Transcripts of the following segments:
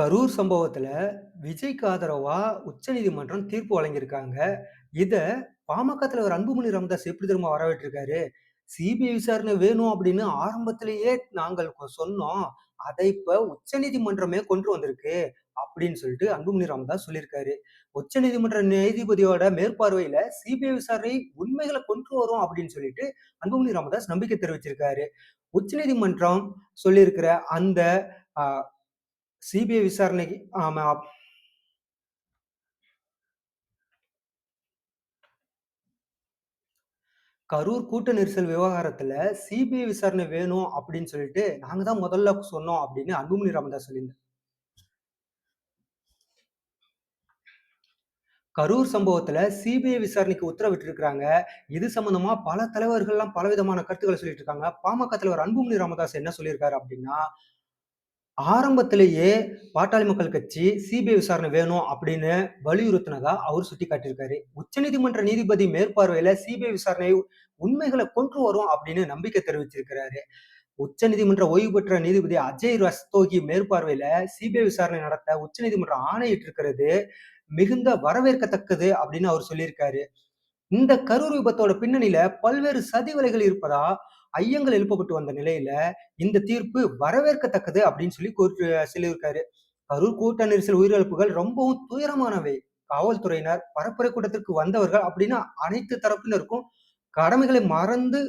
கரூர் சம்பவத்துல விஜய்க்கு ஆதரவா உச்சநீதிமன்றம் தீர்ப்பு வழங்கியிருக்காங்க. இத பாமக தலைவர் அன்புமணி ராமதாஸ் எப்படி திரும்ப வரவேற்றிருக்காரு? "சிபிஐ விசாரணை வேணும் அப்படின்னு ஆரம்பத்திலேயே நாங்கள் சொன்னோம். அதை இப்ப உச்சநீதிமன்றமே கொண்டு வந்திருக்கு." அப்படின்னு சொல்லிட்டு அன்புமணி ராமதாஸ் சொல்லியிருக்காரு. உச்சநீதிமன்ற நீதிபதியோட மேற்பார்வையில சிபிஐ விசாரணை உண்மைகளை கொண்டு வரும் அப்படின்னு சொல்லிட்டு அன்புமணி ராமதாஸ் நம்பிக்கை தெரிவிச்சிருக்காரு. உச்சநீதிமன்றம் சொல்லியிருக்கிற அந்த சிபிஐ விசாரணைக்கு ஆமா. கரூர் கூட்ட நெரிசல் விவகாரத்துல சிபிஐ விசாரணை வேணும் அப்படின்னு சொல்லிட்டு நாங்க தான் முதல்ல சொன்னோம் அப்படின்னு அன்புமணி ராமதாஸ் சொல்லியிருந்தேன் கரூர் சம்பவத்துல சிபிஐ விசாரணைக்கு உத்தரவிட்டிருக்கிறாங்க. இது சம்பந்தமா பல தலைவர்கள்லாம் பலவிதமான கருத்துக்களை சொல்லிட்டு இருக்காங்க. பாமக தலைவர் அன்புமணி ராமதாஸ் என்ன சொல்லியிருக்காரு அப்படின்னா, ஆரம்பத்திலேயே பாட்டாளி மக்கள் கட்சி சிபிஐ விசாரணை வேணும் அப்படின்னு வலியுறுத்தினதா அவர் சுட்டி காட்டியிருக்காரு உச்சநீதிமன்ற நீதிபதி மேற்பார்வையில சிபிஐ விசாரணை உண்மைகளை கொண்டு வரும் அப்படின்னு நம்பிக்கை தெரிவிச்சிருக்கிறாரு. உச்சநீதிமன்ற ஓய்வு பெற்ற நீதிபதி அஜய் ரஸ்தோகி மேற்பார்வையில சிபிஐ விசாரணை நடத்த உச்சநீதிமன்றம் ஆணையிட்டிருக்கிறது மிகுந்த வரவேற்கத்தக்கது அப்படின்னு அவர் சொல்லியிருக்காரு. இந்த கரூர் விபத்தோட பின்னணியில பல்வேறு சதிவலைகள் இருப்பதா ஐயங்கள் எழுப்பப்பட்டு வந்த நிலையில, இந்த தீர்ப்பு வரவேற்கத்தக்கது அப்படின்னு சொல்லி கூற்று சொல்லியிருக்காரு. கரூர் கூட்ட நெரிசல் உயிரிழப்புகள் ரொம்பவும் துயரமானவை. காவல்துறையினர், பரப்புரை கூட்டத்திற்கு வந்தவர்கள் அப்படின்னா அனைத்து தரப்பினருக்கும் கடமைகளை மறந்து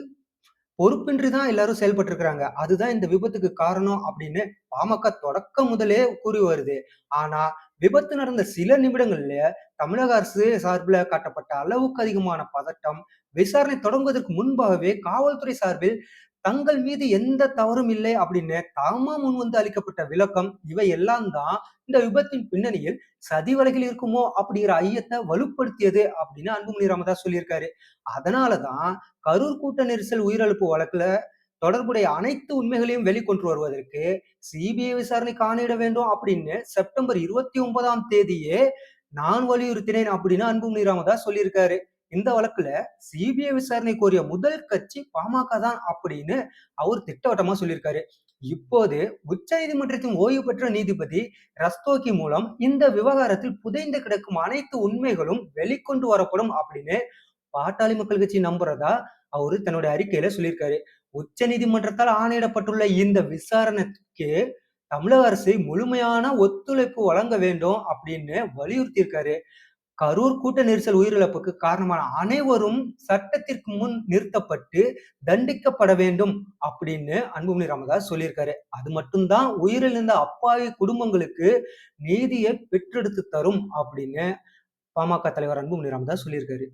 பொறுப்பின்றி தான் எல்லாரும் செயல்பட்டுருக்காங்க. அதுதான் இந்த விபத்துக்கு காரணம் அப்படின்னு பாமக தொடக்கம் முதலே கூறி வருது. ஆனா, விபத்து நடந்த சில நிமிடங்கள்ல தமிழக அரசு சார்பில் காட்டப்பட்ட அளவுக்கு அதிகமான பதட்டம், விசாரணை தொடங்குவதற்கு முன்பாகவே காவல்துறை சார்பில் தங்கள் மீது எந்த தவறும் இல்லை அப்படின்னு தாமா முன்வந்து அளிக்கப்பட்ட விளக்கம், இவை எல்லாம் தான் இந்த விபத்தின் பின்னணியில் சதிவலைகள் இருக்குமோ அப்படிங்கிற ஐயத்தை வலுப்படுத்தியது அப்படின்னு அன்புமணி ராமதாஸ் சொல்லியிருக்காரு. அதனால தான் கரூர் கூட்ட நெரிசல் உயிரிழப்பு வழக்குல தொடர்புடைய அனைத்து உண்மைகளையும் வெளிக்கொண்டு வருவதற்கு சிபிஐ விசாரணை காணிட வேண்டும் அப்படின்னு செப்டம்பர் 29ஆம் தேதியே நான் வலியுறுத்தினேன் அப்படின்னு அன்புமணி ராமதாஸ் சொல்லியிருக்காரு. இந்த வழக்குல சிபிஐ விசாரணை கோரிய முதல் கட்சி பாமக தான் அப்படின்னு அவர் திட்டவட்டமா சொல்லியிருக்காரு. இப்போது உச்ச நீதிமன்றத்தின் ஓய்வு பெற்ற நீதிபதி ரஸ்தோகி மூலம் இந்த விவகாரத்தில் புதைந்து கிடக்கும் அனைத்து உண்மைகளும் வெளிக்கொண்டு வரப்படும் அப்படின்னு பாட்டாளி மக்கள் கட்சி நம்புறதா அவரு தன்னுடைய அறிக்கையில சொல்லியிருக்காரு. உச்சநீதிமன்றத்தால் ஆணையிடப்பட்டுள்ள இந்த விசாரணைக்கு தமிழக அரசு முழுமையான ஒத்துழைப்பு வழங்க வேண்டும் அப்படின்னு வலியுறுத்தியிருக்காரு. கரூர் கூட்ட நெரிசல் உயிரிழப்புக்கு காரணமான அனைவரும் சட்டத்திற்கு முன் நிறுத்தப்பட்டு தண்டிக்கப்பட வேண்டும் அப்படின்னு அன்புமணி ராமதாஸ் சொல்லியிருக்காரு. அது மட்டும் தான் உயிரிழந்த அப்பாவி குடும்பங்களுக்கு நீதியை பெற்றெடுத்து தரும் அப்படின்னு பாமக தலைவர் அன்புமணி ராமதாஸ் சொல்லியிருக்காரு.